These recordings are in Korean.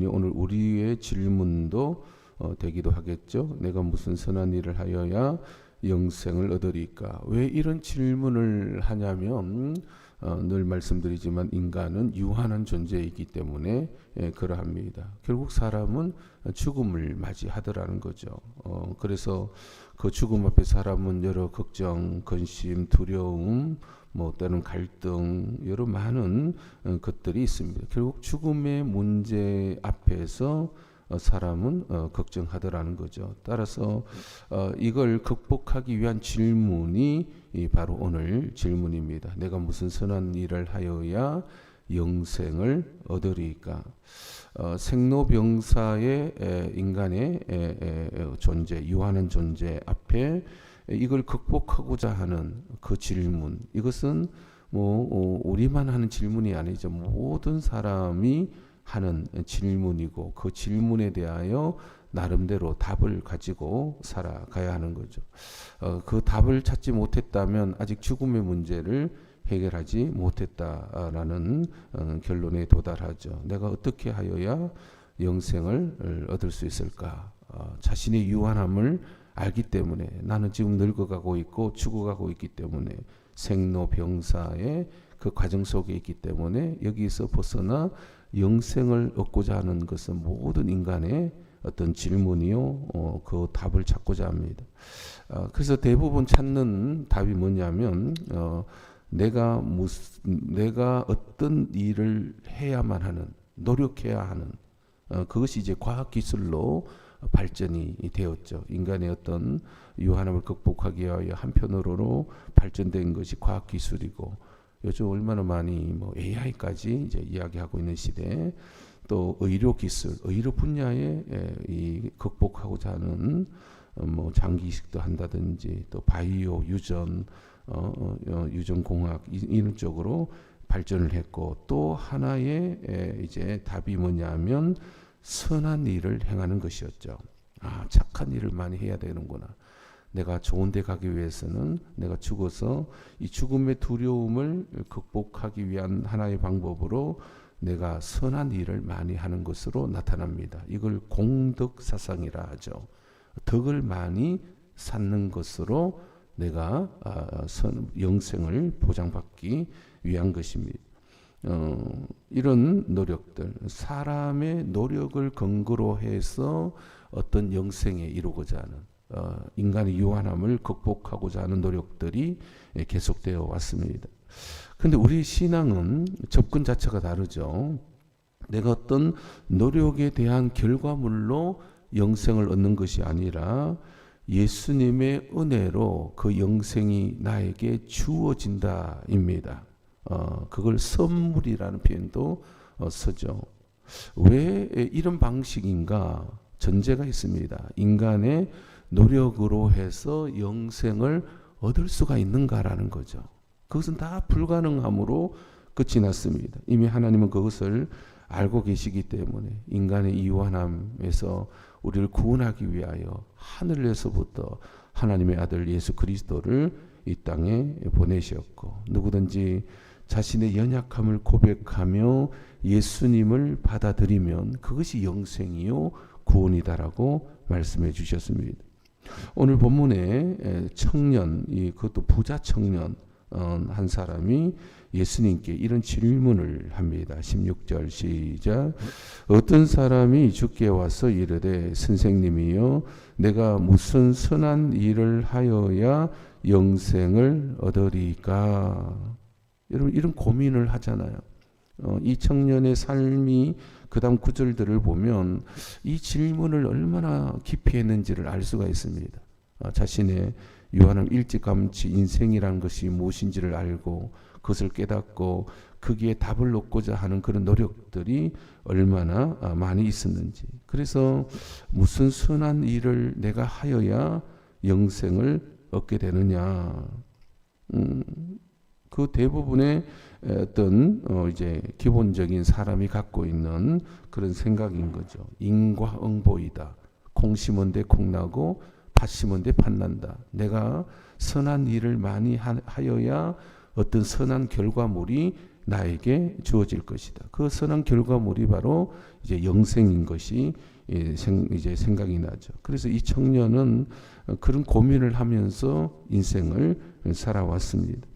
질문이 오늘 우리의 질문도 어, 되기도 하겠죠. 내가 무슨 선한 일을 하여야 영생을 얻으리까? 왜 이런 질문을 하냐면 어, 늘 말씀드리지만 인간은 유한한 존재이기 때문에 예, 그러합니다. 결국 사람은 죽음을 맞이하더라는 거죠. 어, 그래서 그 죽음 앞에 사람은 여러 걱정, 근심, 두려움, 뭐 때는 갈등 여러 많은 어, 것들이 있습니다. 결국 죽음의 문제 앞에서 어, 사람은 어, 걱정하더라는 거죠. 따라서 어, 이걸 극복하기 위한 질문이 이 바로 오늘 질문입니다. 내가 무슨 선한 일을 하여야 영생을 얻으리까? 어, 생로병사의 에, 인간의 존재, 유한한 존재 앞에 이걸 극복하고자 하는 그 질문, 이것은 뭐 어, 우리만 하는 질문이 아니죠. 모든 사람이 하는 질문이고 그 질문에 대하여 나름대로 답을 가지고 살아가야 하는 거죠. 어, 그 답을 찾지 못했다면 아직 죽음의 문제를 해결하지 못했다라는 어, 결론에 도달하죠. 내가 어떻게 하여야 영생을 얻을 수 있을까? 어, 자신의 유한함을 알기 때문에 나는 지금 늙어가고 있고 죽어가고 있기 때문에 생로병사의 그 과정 속에 있기 때문에 여기서 벗어나 영생을 얻고자 하는 것은 모든 인간의 어떤 질문이요, 어, 그 답을 찾고자 합니다. 어, 그래서 대부분 찾는 답이 뭐냐면, 어, 내가 무슨, 내가 어떤 일을 해야만 하는, 노력해야 하는, 어, 그것이 이제 과학 기술로 발전이 되었죠. 인간의 어떤 유한함을 극복하기 위하여 한편으로 발전된 것이 과학 기술이고, 요즘 얼마나 많이 뭐 AI까지 이제 이야기하고 있는 시대, 또 의료 기술, 의료 분야에 에, 이 극복하고자 하는 어, 뭐 장기 이식도 한다든지 또 바이오 유전, 어, 어, 어, 유전 공학 이- 이런 쪽으로 발전을 했고 또 하나의 에, 이제 답이 뭐냐면 선한 일을 행하는 것이었죠. 아 착한 일을 많이 해야 되는구나. 내가 좋은 데 가기 위해서는 내가 죽어서 이 죽음의 두려움을 극복하기 위한 하나의 방법으로 내가 선한 일을 많이 하는 것으로 나타납니다. 이걸 공덕 사상이라 하죠. 덕을 많이 쌓는 것으로 내가 아, 선, 영생을 보장받기 위한 것입니다. 어, 이런 노력들, 사람의 노력을 근거로 해서 어떤 영생에 이루고자 하는 어, 인간의 유한함을 극복하고자 하는 노력들이 예, 계속되어 왔습니다. 근데 우리 신앙은 접근 자체가 다르죠. 내가 어떤 노력에 대한 결과물로 영생을 얻는 것이 아니라 예수님의 은혜로 그 영생이 나에게 주어진다입니다. 어, 그걸 선물이라는 표현도 어, 쓰죠. 왜 이런 방식인가? 전제가 있습니다. 인간의 노력으로 해서 영생을 얻을 수가 있는가라는 거죠. 그것은 다 불가능함으로 끝이 났습니다. 이미 하나님은 그것을 알고 계시기 때문에 인간의 이완함에서 우리를 구원하기 위하여 하늘에서부터 하나님의 아들 예수 그리스도를 이 땅에 보내셨고 누구든지 자신의 연약함을 고백하며 예수님을 받아들이면 그것이 영생이요 구원이다라고 말씀해 주셨습니다. 오늘 본문에 청년, 이 그것도 부자 청년 어, 한 사람이 예수님께 이런 질문을 합니다. 16절 시작. 어떤 사람이 주께 와서 이르되 선생님이여 내가 무슨 선한 일을 하여야 영생을 얻으리까? 여러분 이런 고민을 하잖아요. 어, 이 청년의 삶이 그다음 구절들을 보면 이 질문을 얼마나 깊이 했는지를 알 수가 있습니다. 어, 자신의 유한함 일찌감치 인생이라는 것이 무엇인지를 알고 그것을 깨닫고 거기에 답을 얻고자 하는 그런 노력들이 얼마나 아, 많이 있었는지. 그래서 무슨 선한 일을 내가 하여야 영생을 얻게 되느냐. 음, 그 대부분의 어떤 어 이제 기본적인 사람이 갖고 있는 그런 생각인 거죠. 인과응보이다. 콩 심은 데 콩 나고 팥 심은 데 팥 난다. 내가 선한 일을 많이 하- 하여야 어떤 선한 결과물이 나에게 주어질 것이다. 그 선한 결과물이 바로 이제 영생인 것이 예, 생, 이제 생각이 나죠. 그래서 이 청년은 어, 그런 고민을 하면서 인생을 살아왔습니다.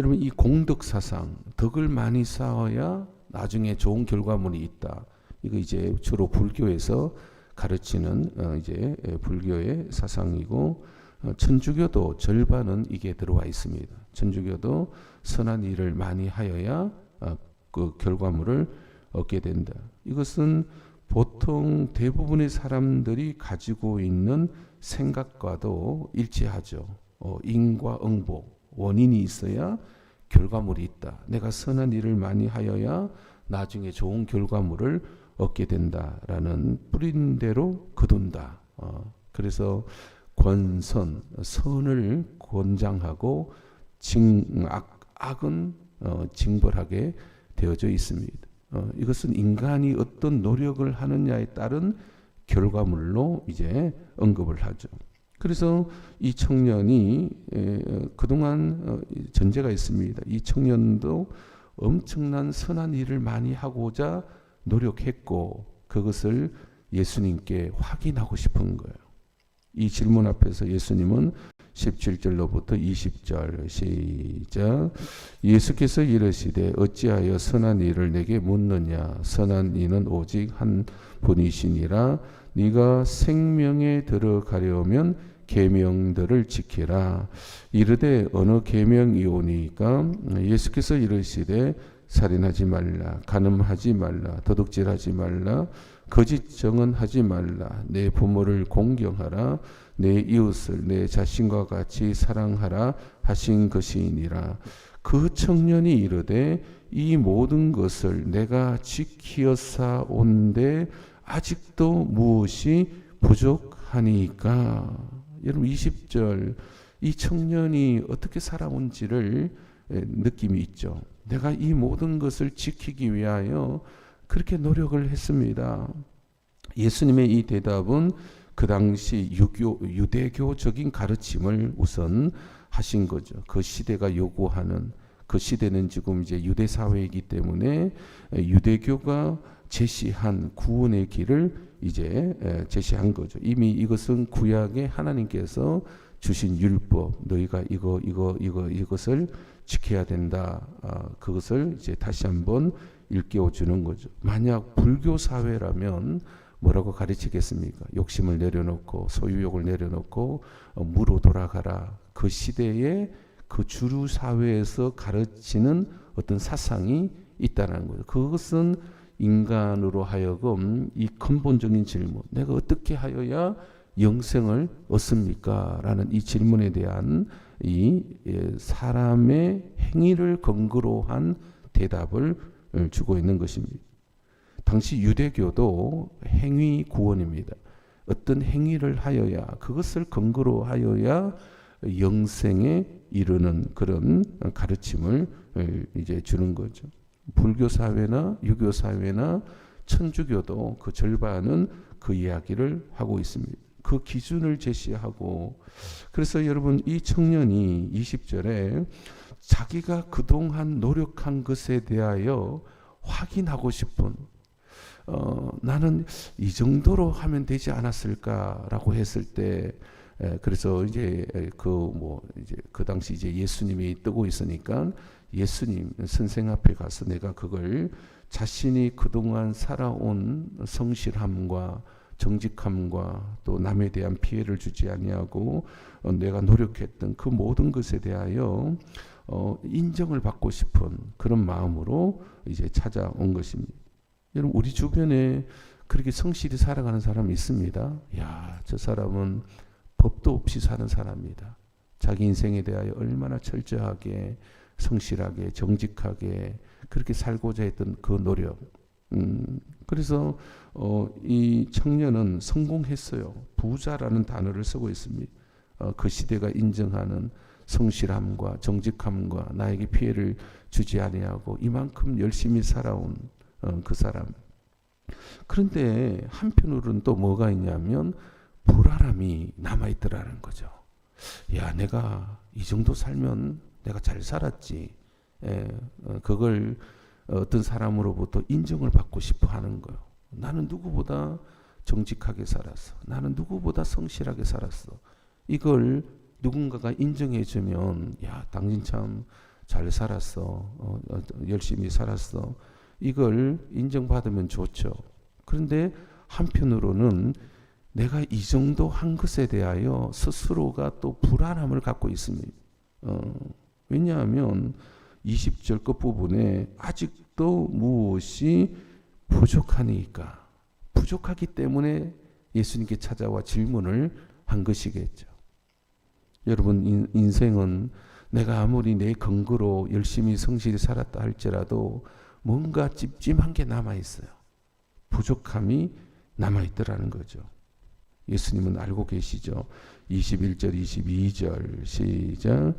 여러분 이 공덕 사상, 덕을 많이 쌓아야 나중에 좋은 결과물이 있다. 이거 이제 주로 불교에서 가르치는 어, 이제 예, 불교의 사상이고 어, 천주교도 절반은 이게 들어와 있습니다. 천주교도 선한 일을 많이 하여야 어, 그 결과물을 얻게 된다. 이것은 보통 대부분의 사람들이 가지고 있는 생각과도 일치하죠. 어, 인과 응보, 원인이 있어야 결과물이 있다. 내가 선한 일을 많이 하여야 나중에 좋은 결과물을 얻게 된다라는 뿌린 대로 거둔다. 어, 그래서 권선, 선을 권장하고 징, 악, 악은 어, 징벌하게 되어져 있습니다. 어, 이것은 인간이 어떤 노력을 하느냐에 따른 결과물로 이제 언급을 하죠. 그래서 이 청년이 그동안 어, 전제가 있습니다. 이 청년도 엄청난 선한 일을 많이 하고자 노력했고 그것을 예수님께 확인하고 싶은 거예요. 이 질문 앞에서 예수님은 17절로부터 20절 시작 예수께서 이르시되 어찌하여 선한 일을 내게 묻느냐 선한 이는 오직 한 분이시니라 네가 생명에 들어가려면 계명들을 지키라. 이르되 어느 계명이오니까 예수께서 이르시되 살인하지 말라 간음하지 말라 도둑질하지 말라 거짓 정언하지 말라. 내 부모를 공경하라. 내 이웃을 내 자신과 같이 사랑하라 하신 것이니라. 그 청년이 이르되 이 모든 것을 내가 지키었사온데 아직도 무엇이 부족하니까 여러분 20절 이 청년이 어떻게 살아온지를 느낌이 있죠. 내가 이 모든 것을 지키기 위하여 그렇게 노력을 했습니다. 예수님의 이 대답은 그 당시 유교, 유대교적인 가르침을 우선 하신 거죠. 그 시대가 요구하는 그 시대는 지금 이제 유대 사회이기 때문에 유대교가 제시한 구원의 길을 이제 제시한 거죠. 이미 이것은 구약에 하나님께서 주신 율법, 너희가 이거 이거 이거 이것을 지켜야 된다. 아, 그것을 이제 다시 한번 일깨워 주는 거죠. 만약 불교 사회라면 뭐라고 가르치겠습니까? 욕심을 내려놓고 소유욕을 내려놓고 어, 무로 돌아가라. 그 시대에 그 주류 사회에서 가르치는 어떤 사상이 있다는 거죠. 그것은 인간으로 하여금 이 근본적인 질문, 내가 어떻게 하여야 영생을 얻습니까? 라는 이 질문에 대한 이 예, 사람의 행위를 근거로 한 대답을 주고 있는 것입니다. 당시 유대교도 행위 구원입니다. 어떤 행위를 하여야 그것을 근거로 하여야 영생에 이르는 그런 가르침을 이제 주는 거죠. 불교 사회나 유교 사회나 천주교도 그 절반은 그 이야기를 하고 있습니다. 그 기준을 제시하고 그래서 여러분 이 청년이 20절에 자기가 그동안 노력한 것에 대하여 확인하고 싶은 어, 나는 이 정도로 하면 되지 않았을까라고 했을 때 에, 그래서 이제 그 뭐 이제 그 당시 이제 예수님이 뜨고 있으니까 예수님 선생 앞에 가서 내가 그걸 자신이 그동안 살아온 성실함과 정직함과 또 남에 대한 피해를 주지 아니하고 어, 내가 노력했던 그 모든 것에 대하여 어, 인정을 받고 싶은 그런 마음으로 이제 찾아온 것입니다. 여러분 우리 주변에 그렇게 성실히 살아가는 사람이 있습니다. 야, 저 사람은 법도 없이 사는 사람입니다. 자기 인생에 대하여 얼마나 철저하게 성실하게 정직하게 그렇게 살고자 했던 그 노력. 음, 그래서 어, 이 청년은 성공했어요. 부자라는 단어를 쓰고 있습니다. 어, 그 시대가 인정하는 성실함과 정직함과 나에게 피해를 주지 아니하고 이만큼 열심히 살아온 어, 그 사람. 그런데 한편으로는 또 뭐가 있냐면 불안함이 남아 있더라는 거죠. 야, 내가 이 정도 살면 내가 잘 살았지. 예, 어, 그걸 어떤 사람으로부터 인정을 받고 싶어 하는 거예요. 나는 누구보다 정직하게 살았어. 나는 누구보다 성실하게 살았어. 이걸 누군가가 인정해 주면 야, 당신 참 잘 살았어. 어, 어, 열심히 살았어. 이걸 인정받으면 좋죠. 그런데 한편으로는 내가 이 정도 한 것에 대하여 스스로가 또 불안함을 갖고 있습니다. 어, 왜냐하면 20절 끝부분에 아직도 무엇이 부족하니까 부족하기 때문에 예수님께 찾아와 질문을 한 것이겠죠. 여러분 인, 인생은 내가 아무리 내 근거로 열심히 성실히 살았다 할지라도 뭔가 찝찝한 게 남아 있어요. 부족함이 남아 있더라는 거죠. 예수님은 알고 계시죠. 21절 22절 시작.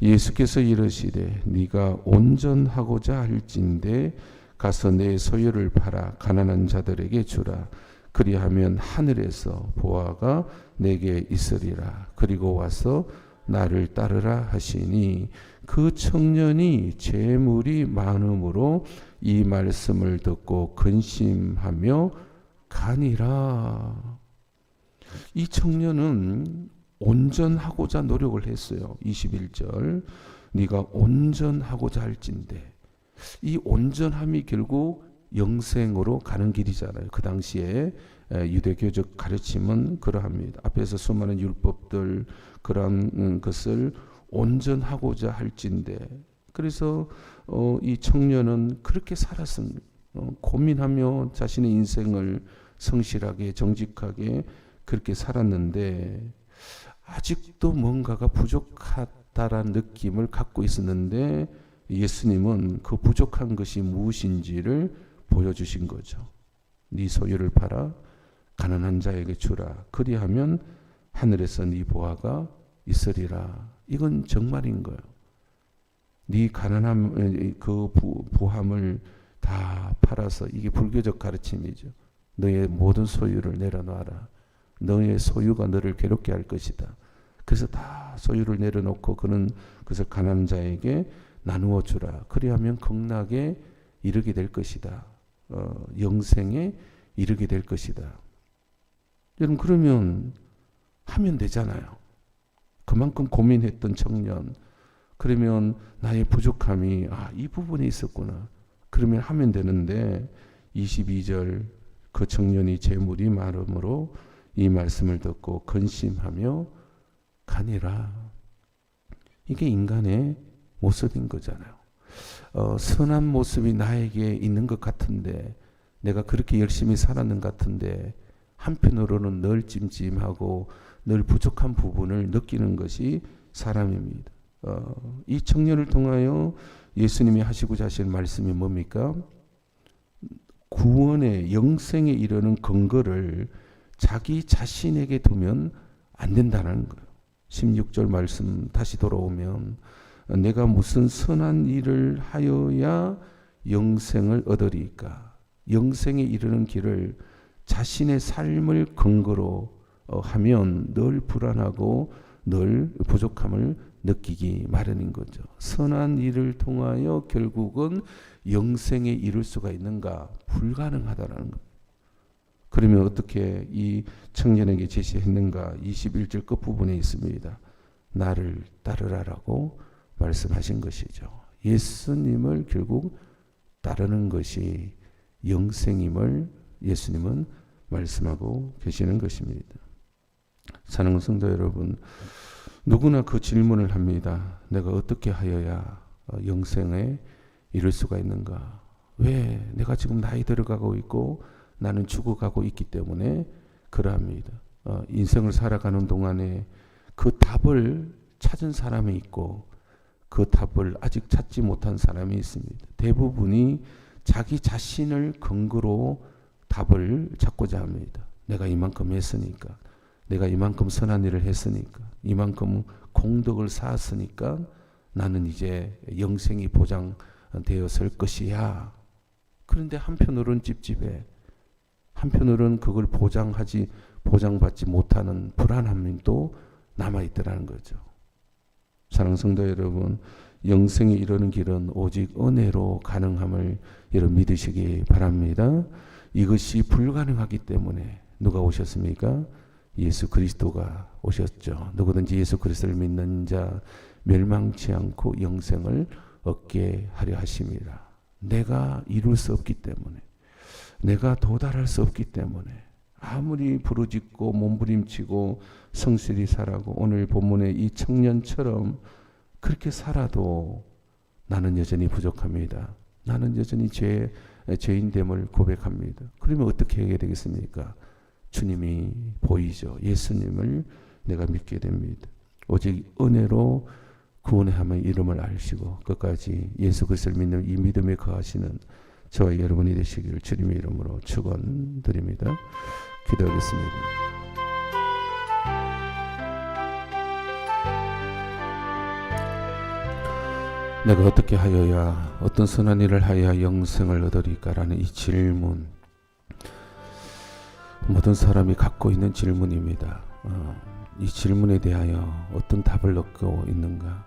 예수께서 이르시되 네가 온전하고자 할진대 가서 내 소유를 팔아 가난한 자들에게 주라. 그리하면 하늘에서 보아가 내게 있으리라. 그리고 와서 나를 따르라 하시니 그 청년이 재물이 많음으로 이 말씀을 듣고 근심하며 가니라 이 청년은 온전하고자 노력을 했어요. 21절. 네가 온전하고자 할진대. 이 온전함이 결국 영생으로 가는 길이잖아요. 그 당시에 유대교적 가르침은 그러합니다. 앞에서 수많은 율법들 그런 음, 것을 온전하고자 할진대. 그래서 어, 이 청년은 그렇게 살았습니다. 어, 고민하며 자신의 인생을 성실하게 정직하게 그렇게 살았는데 아직도 뭔가가 부족하다라는 느낌을 갖고 있었는데 예수님은 그 부족한 것이 무엇인지를 보여주신 거죠. 네 소유를 팔아 가난한 자에게 주라. 그리하면 하늘에서 네 보화가 있으리라. 이건 정말인 거예요. 네 가난함 그 부함을 다 팔아서 이게 불교적 가르침이죠. 너의 모든 소유를 내려놔라. 너의 소유가 너를 괴롭게 할 것이다. 그래서 다 소유를 내려놓고 그는 그것을 가난한 자에게 나누어 주라. 그리하면 극락에 이르게 될 것이다. 어, 영생에 이르게 될 것이다. 여러분 그러면 하면 되잖아요. 그만큼 고민했던 청년. 그러면 나의 부족함이 아, 이 부분에 있었구나. 그러면 하면 되는데 22절 그 청년이 재물이 많음으로 이 말씀을 듣고 근심하며 가니라. 이게 인간의 모습인 거잖아요. 어, 선한 모습이 나에게 있는 것 같은데 내가 그렇게 열심히 살았는 것 같은데 한편으로는 늘 찜찜하고 늘 부족한 부분을 느끼는 것이 사람입니다. 어, 이 청년을 통하여 예수님이 하시고자 하시는 말씀이 뭡니까? 구원의 영생에 이르는 근거를 자기 자신에게 두면 안 된다는 거예요. 16절 말씀 다시 돌아오면 내가 무슨 선한 일을 하여야 영생을 얻으리까? 영생에 이르는 길을 자신의 삶을 근거로 어, 하면 늘 불안하고 늘 부족함을 느끼기 마련인 거죠. 선한 일을 통하여 결국은 영생에 이룰 수가 있는가? 불가능하다라는 것. 그러면 어떻게 이 청년에게 제시했는가? 21절 끝부분에 있습니다. 나를 따르라라고 말씀하신 것이죠. 예수님을 결국 따르는 것이 영생임을 예수님은 말씀하고 계시는 것입니다. 사랑하는 성도 여러분, 누구나 그 질문을 합니다. 내가 어떻게 하여야 영생에 이룰 수가 있는가? 왜 내가 지금 나이 들어가고 있고 나는 죽어가고 있기 때문에 그러합니다. 어, 인생을 살아가는 동안에 그 답을 찾은 사람이 있고 그 답을 아직 찾지 못한 사람이 있습니다. 대부분이 자기 자신을 근거로 답을 찾고자 합니다. 내가 이만큼 했으니까, 내가 이만큼 선한 일을 했으니까, 이만큼 공덕을 쌓았으니까 나는 이제 영생이 보장되었을 것이야. 그런데 한편으로는 찝찝해. 한편으로는 그걸 보장하지 보장받지 못하는 불안함이 또 남아 있더라는 거죠. 사랑 성도 여러분, 영생에 이르는 길은 오직 은혜로 가능함을 여러분 믿으시기 바랍니다. 이것이 불가능하기 때문에 누가 오셨습니까? 예수 그리스도가 오셨죠. 누구든지 예수 그리스도를 믿는 자 멸망치 않고 영생을 얻게 하려 하십니다. 내가 이룰 수 없기 때문에 내가 도달할 수 없기 때문에 아무리 부르짖고 몸부림치고 성실히 살아고 오늘 본문의 이 청년처럼 그렇게 살아도 나는 여전히 부족합니다. 나는 여전히 죄 죄인됨을 고백합니다. 그러면 어떻게 해야 되겠습니까? 주님이 보이죠. 예수님을 내가 믿게 됩니다. 오직 은혜로 구원의 하면 이름을 알시고 끝까지 예수 그리스도를 믿는 이 믿음에 거하시는 저와 여러분이 되시기를 주님의 이름으로 축원드립니다. 기도하겠습니다. 내가 어떻게 하여야 어떤 선한 일을 하여야 영생을 얻으리까라는 이 질문 모든 사람이 갖고 있는 질문입니다. 어, 이 질문에 대하여 어떤 답을 얻고 있는가?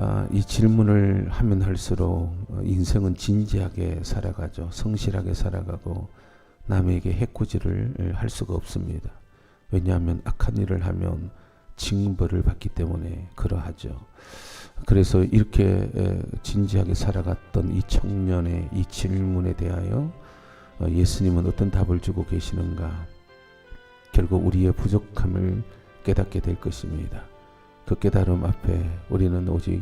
아, 이 질문을 하면 할수록 어, 인생은 진지하게 살아가죠. 성실하게 살아가고 남에게 해코지를 할 수가 없습니다. 왜냐하면 악한 일을 하면 징벌을 받기 때문에 그러하죠. 그래서 이렇게 에, 진지하게 살아갔던 이 청년의 이 질문에 대하여 어, 예수님은 어떤 답을 주고 계시는가? 결국 우리의 부족함을 깨닫게 될 것입니다. 그 깨달음 앞에 우리는 오직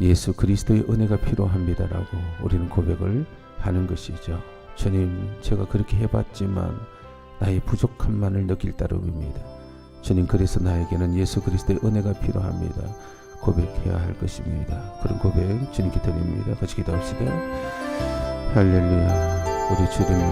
예수 그리스도의 은혜가 필요합니다라고 우리는 고백을 하는 것이죠. 주님, 제가 그렇게 해봤지만 나의 부족함만을 느낄 따름입니다. 주님, 그래서 나에게는 예수 그리스도의 은혜가 필요합니다. 고백해야 할 것입니다. 그런 고백 주님께 드립니다. 같이 기도합시다. 할렐루야. 우리 주님